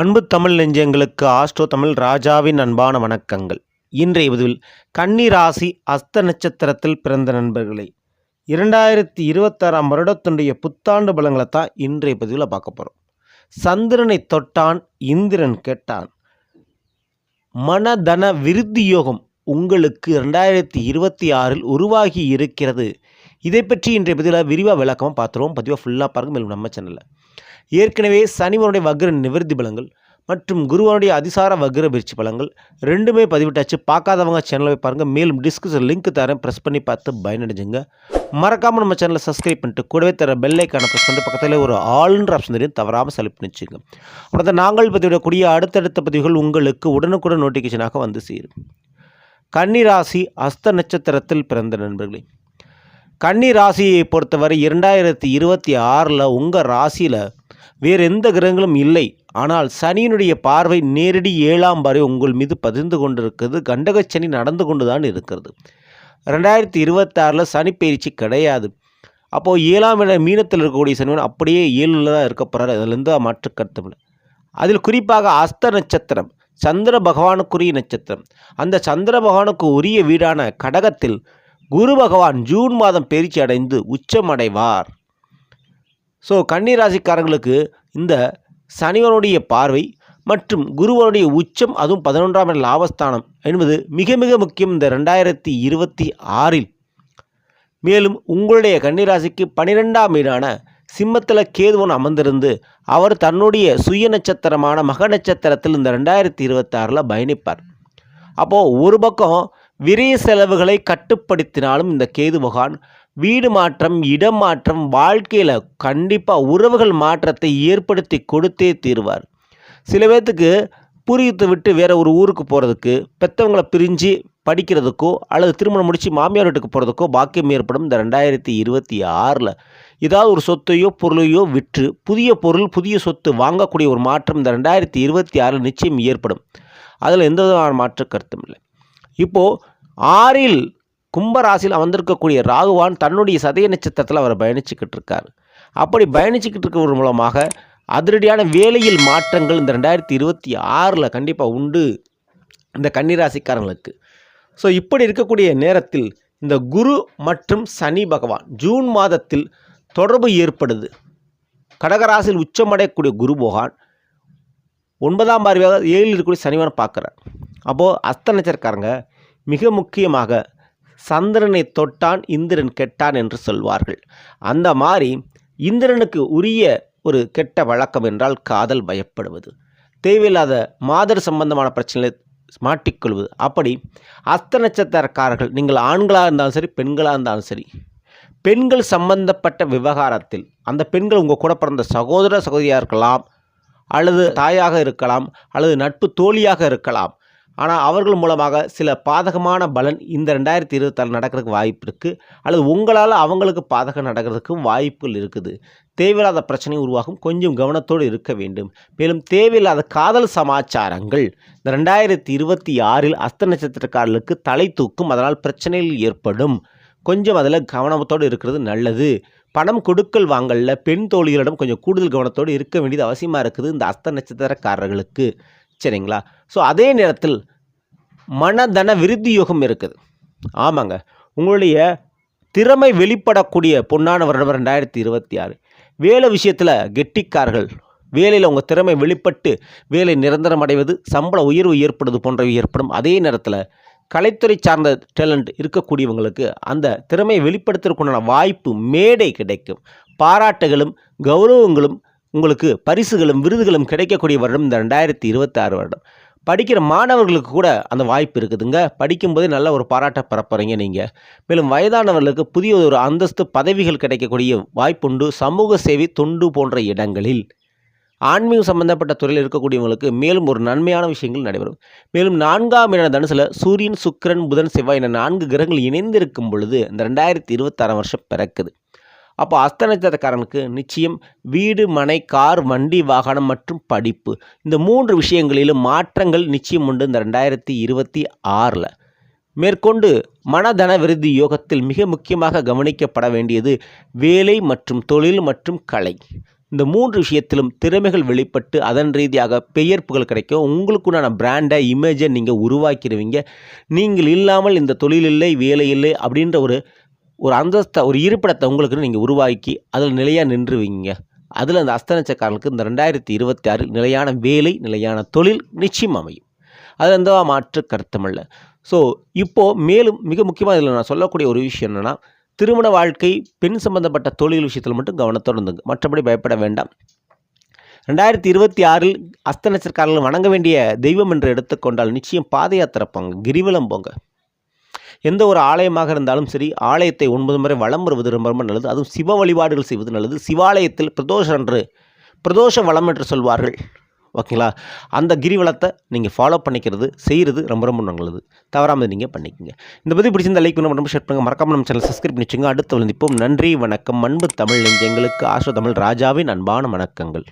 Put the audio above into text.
அன்பு தமிழ் நெஞ்சங்களுக்கு ஆஸ்ட்ரோ தமிழ் ராஜாவின் அன்பான வணக்கங்கள். இன்றைய பதிவில் கன்னி ராசி அஸ்த நட்சத்திரத்தில் பிறந்த நண்பர்களே இரண்டாயிரத்தி இருபத்தாறாம் வருடத்துடைய புத்தாண்டு பலங்களை தான் இன்றைய பதிவில் பார்க்க போகிறோம் சந்திரனை தொட்டான் இந்திரன் கேட்டான். மனதன விருத்தி யோகம் உங்களுக்கு ரெண்டாயிரத்தி இருபத்தி ஆறில் உருவாகி இருக்கிறது. இதை பற்றி இன்றைய பதிவில் விரிவாக விளக்கமாக பார்த்துருவோம். பதிவாக ஃபுல்லாக பாருங்கள் மேலும் நம்ம சேனலில் ஏற்கனவே சனிவனுடைய வக்ர நிவர்த்தி பலங்கள் மற்றும் குருவனுடைய அதிசார வக்ர பயிற்சி பலங்கள் ரெண்டுமே பதிவிட்டாச்சு. பார்க்காதவங்க சேனலை போய் பாருங்கள் மேலும் டிஸ்கிரிப்ஷன் லிங்க் தரேன். ப்ரெஸ் பண்ணி பார்த்து பயனடைஞ்சுங்க. மறக்காமல் நம்ம சேனலை சப்ஸ்கிரைப் பண்ணிட்டு கூடவே தர பெல்லைக்கான ப்ரெஸ் பண்ணிட்டு பக்கத்தில் ஒரு ஆளுன்ற ஆப்ஷன் தெரியும். தவறாமல் செலக்ட் பண்ணி வச்சுங்க அப்புறம் நாங்கள் பதிவிட பதிவிடக்கூடிய அடுத்தடுத்த பதிவுகள் உங்களுக்கு உடனுக்குடன் நோட்டிஃபிகேஷனாக வந்து சேரும். கன்னிராசி அஸ்த நட்சத்திரத்தில் பிறந்த நண்பர்களே கன்னி ராசியை பொறுத்தவரை இரண்டாயிரத்தி இருபத்தி ஆறில் உங்கள் ராசியில் வேறு எந்த கிரகங்களும் இல்லை. ஆனால் சனியினுடைய பார்வை நேரடி ஏழாம் பார்வை உங்கள் மீது பதிந்து கொண்டிருக்கிறது. கண்டகச்சனி நடந்து கொண்டு தான் இருக்கிறது. ரெண்டாயிரத்தி இருபத்தாறில் சனி பயிற்சி கிடையாது. அப்போது ஏழாம் இட மீனத்தில் இருக்கக்கூடிய சனிவன் அப்படியே ஏழில் தான் இருக்க போகிறார் அதிலிருந்து மாற்று கருத்தமில்லை அதில் குறிப்பாக அஸ்த நட்சத்திரம் சந்திர பகவானுக்குரிய நட்சத்திரம். அந்த சந்திர பகவானுக்கு உரிய வீடான கடகத்தில் குரு பகவான் ஜூன் மாதம் பயிற்சி அடைந்து உச்சமடைவார் ஸோ கன்னிராசிக்காரங்களுக்கு இந்த சனிவனுடைய பார்வை மற்றும் குருவனுடைய உச்சம் அதுவும் பதினொன்றாம் இட லாபஸ்தானம் என்பது மிக மிக முக்கியம் இந்த ரெண்டாயிரத்தி இருபத்தி ஆறில். மேலும் உங்களுடைய கன்னிராசிக்கு பனிரெண்டாம் வீடான சிம்மத்தில் கேதுவன் அமர்ந்திருந்து அவர் தன்னுடைய சுய நட்சத்திரமான மக நட்சத்திரத்தில் இந்த ரெண்டாயிரத்தி இருபத்தாறில் பயணிப்பார். அப்போது ஒரு பக்கம் விரைய செலவுகளை கட்டுப்படுத்தினாலும் இந்த கேது பகவான் வீடு மாற்றம் இடம் மாற்றம் வாழ்க்கையில் கண்டிப்பாக உறவுகள் மாற்றத்தை ஏற்படுத்தி கொடுத்தே தீர்வார். சில பேர்த்துக்கு புரியத்தை விட்டு வேறு ஒரு ஊருக்கு போகிறதுக்கு பெற்றவங்களை பிரிஞ்சு படிக்கிறதுக்கோ அல்லது திருமணம் முடித்து மாமியார் வீட்டுக்கு போகிறதுக்கோ பாக்கியம் ஏற்படும் இந்த ரெண்டாயிரத்தி இருபத்தி ஆறில். ஏதாவது ஒரு சொத்தையோ பொருளையோ விற்று புதிய பொருள் புதிய சொத்து வாங்கக்கூடிய ஒரு மாற்றம் இந்த ரெண்டாயிரத்தி இருபத்தி ஆறில் நிச்சயம் ஏற்படும். அதில் எந்த விதமான மாற்று கருத்தும் இல்லை. இப்போது ஆறில் கும்பராசியில் அமர்ந்திருக்கக்கூடிய ராகுவான் தன்னுடைய சதய நட்சத்திரத்தில் அவர் பயணிச்சுக்கிட்டு இருக்கார் அப்படி பயணிச்சுக்கிட்டு இருக்கிறவர் மூலமாக அதிரடியான வேலையில் மாற்றங்கள் இந்த ரெண்டாயிரத்தி இருபத்தி ஆறில் கண்டிப்பாக உண்டு இந்த கன்னிராசிக்காரங்களுக்கு ஸோ இப்படி இருக்கக்கூடிய நேரத்தில் இந்த குரு மற்றும் சனி பகவான் ஜூன் மாதத்தில் தொடர்பு ஏற்படுது. கடகராசியில் உச்சமடையக்கூடிய குரு பகவான் ஒன்பதாம் பார்வையாக ஏழில் இருக்கக்கூடிய சனிவான பார்க்குறார். அப்போது அஸ்த நட்சத்திரக்காரங்க மிக முக்கியமாக சந்திரனை தொட்டான் இந்திரன் கெட்டான் என்று சொல்வார்கள். அந்த மாதிரி இந்திரனுக்கு உரிய ஒரு கெட்ட வழக்கம் என்றால் காதல் பயப்படுவது. தேவையில்லாத மாதர் சம்பந்தமான பிரச்சனை மாட்டிக்கொள்வது அப்படி அஸ்த நட்சத்திரக்காரர்கள் நீங்கள் ஆண்களாக இருந்தாலும் சரி பெண்களாக இருந்தாலும் சரி பெண்கள் சம்பந்தப்பட்ட விவகாரத்தில் அந்த பெண்கள் உங்கள் கூட பிறந்த சகோதர சகோதரியாக இருக்கலாம் அல்லது தாயாக இருக்கலாம் அல்லது நட்பு தோழியாக இருக்கலாம் ஆனால் அவர்கள் மூலமாக சில பாதகமான பலன் இந்த ரெண்டாயிரத்தி இருபத்தாறு நடக்கிறதுக்கு வாய்ப்பு இருக்குது அல்லது உங்களால் அவங்களுக்கு பாதகம் நடக்கிறதுக்கும் வாய்ப்புகள் இருக்குது. தேவையில்லாத பிரச்சனை உருவாகும். கொஞ்சம் கவனத்தோடு இருக்க வேண்டும். மேலும் தேவையில்லாத காதல் சமாச்சாரங்கள் இந்த ரெண்டாயிரத்தி இருபத்தி ஆறில் அஸ்த நட்சத்திரக்காரர்களுக்கு தலை தூக்கும். அதனால் பிரச்சனைகள் ஏற்படும். கொஞ்சம் அதில் கவனத்தோடு இருக்கிறது நல்லது. பணம் கொடுக்கல் வாங்கல பெண் தோழிகளிடம் கொஞ்சம் கூடுதல் கவனத்தோடு இருக்க வேண்டியது அவசியமாக இருக்குது இந்த அஸ்த நட்சத்திரக்காரர்களுக்கு. சரிங்களா? ஸோ அதே நேரத்தில் மனதன விருத்தி யோகம் இருக்குது. ஆமாங்க. உங்களுடைய திறமை வெளிப்படக்கூடிய பொன்னான வருடம் ரெண்டாயிரத்தி இருபத்தி ஆறு. வேலை விஷயத்தில் கெட்டிக்கார்கள் வேலையில் உங்கள் திறமை வெளிப்பட்டு வேலை நிரந்தரம் அடைவது சம்பள உயர்வு ஏற்படுவது போன்றவை ஏற்படும். அதே நேரத்தில் கலைத்துறை சார்ந்த டேலண்ட் இருக்கக்கூடியவங்களுக்கு அந்த திறமையை வெளிப்படுத்துறதுக்குண்டான வாய்ப்பு மேடை கிடைக்கும். பாராட்டுகளும் கௌரவங்களும் உங்களுக்கு பரிசுகளும் விருதுகளும் கிடைக்கக்கூடிய வருடம் இந்த ரெண்டாயிரத்தி இருபத்தாறு வருடம். படிக்கிற மாணவர்களுக்கு கூட அந்த வாய்ப்பு இருக்குதுங்க. படிக்கும்போதே நல்ல ஒரு பாராட்டை பரப்புறீங்க நீங்கள் மேலும் வயதானவர்களுக்கு புதிய ஒரு அந்தஸ்து பதவிகள் கிடைக்கக்கூடிய வாய்ப்புண்டு. சமூக சேவை தொண்டு போன்ற இடங்களில். ஆன்மீகம் சம்பந்தப்பட்ட துறையில் இருக்கக்கூடியவங்களுக்கு மேலும் ஒரு நன்மையான விஷயங்கள் நடைபெறும். மேலும் நான்காம் இட தனுசில் சூரியன் சுக்கிரன் புதன் செவ்வாய் என நான்கு கிரகங்கள் இணைந்திருக்கும் பொழுது இந்த ரெண்டாயிரத்தி இருபத்தாறாம் வருஷம் பிறக்குது. அப்போ அஸ்த நட்சத்திரக்காரனுக்கு நிச்சயம் வீடு மனை கார் வண்டி வாகனம் மற்றும் படிப்பு. இந்த மூன்று விஷயங்களிலும் மாற்றங்கள் நிச்சயம் உண்டு இந்த ரெண்டாயிரத்தி இருபத்தி ஆறில். மேற்கொண்டு மனதன விருதி யோகத்தில் மிக முக்கியமாக கவனிக்கப்பட வேண்டியது வேலை மற்றும் தொழில் மற்றும் கலை. இந்த மூன்று விஷயத்திலும் திறமைகள் வெளிப்பட்டு அதன் ரீதியாக பெயர் புகழ் கிடைக்கும். உங்களுக்குண்டான பிராண்டை இமேஜை நீங்கள் உருவாக்கிடுவீங்க. நீங்கள் இல்லாமல் இந்த தொழில் இல்லை வேலை இல்லை அப்படின்ற ஒரு ஒரு அந்தஸ்தை ஒரு இருப்பிடத்தை உங்களுக்கு நீங்கள் உருவாக்கி அதில் நிலையாக நின்றுவீங்க. அதில் அந்த அஸ்தனச்சக்காரனுக்கு இந்த ரெண்டாயிரத்தி இருபத்தி ஆறில் நிலையான வேலை நிலையான தொழில் நிச்சயம் அமையும். அது எந்த மாற்று கருத்தமல்ல ஸோ இப்போது மேலும் மிக முக்கியமாக இதில் நான் சொல்லக்கூடிய ஒரு விஷயம் என்னென்னா திருமண வாழ்க்கை பெண் சம்பந்தப்பட்ட தொழில் விஷயத்தில் மட்டும் கவனத்தோடு இருந்துங்க மற்றபடி பயப்பட வேண்டாம். ரெண்டாயிரத்தி இருபத்தி ஆறில் அஸ்தனச்சர்காரர்கள் வணங்க வேண்டிய தெய்வம் என்று எடுத்துக்கொண்டால் நிச்சயம் பாத யாத்திரை போங்க கிரிவலம் போங்க. எந்த ஒரு ஆலயமாக இருந்தாலும் சரி ஆலயத்தை ஒன்பது முறை வளம் வருவது ரொம்ப ரொம்ப நல்லது. அதுவும் சிவ வழிபாடுகள் செய்வது நல்லது. சிவாலயத்தில் பிரதோஷம் என்று பிரதோஷ வளம் என்று சொல்வார்கள். ஓகேங்களா? அந்த கிரிவலத்தை நீங்கள் ஃபாலோ பண்ணிக்கிறது செய்கிறது ரொம்ப ரொம்ப நல்லது. தவறாமல் நீங்கள் பண்ணிக்கோங்க. இந்த பற்றி பிடிச்சிருந்த லைக் பண்ண ரொம்ப ஷேர் பண்ணுங்கள் மறக்காம நம்ம சேனல் சப்ஸ்கிரைப் பண்ணிச்சுங்க அடுத்து வந்து இப்போ நன்றி வணக்கம். அன்பு தமிழ் நெஞ்சங்களுக்கு ஆசோ தமிழ் ராஜாவின் அன்பான வணக்கங்கள்.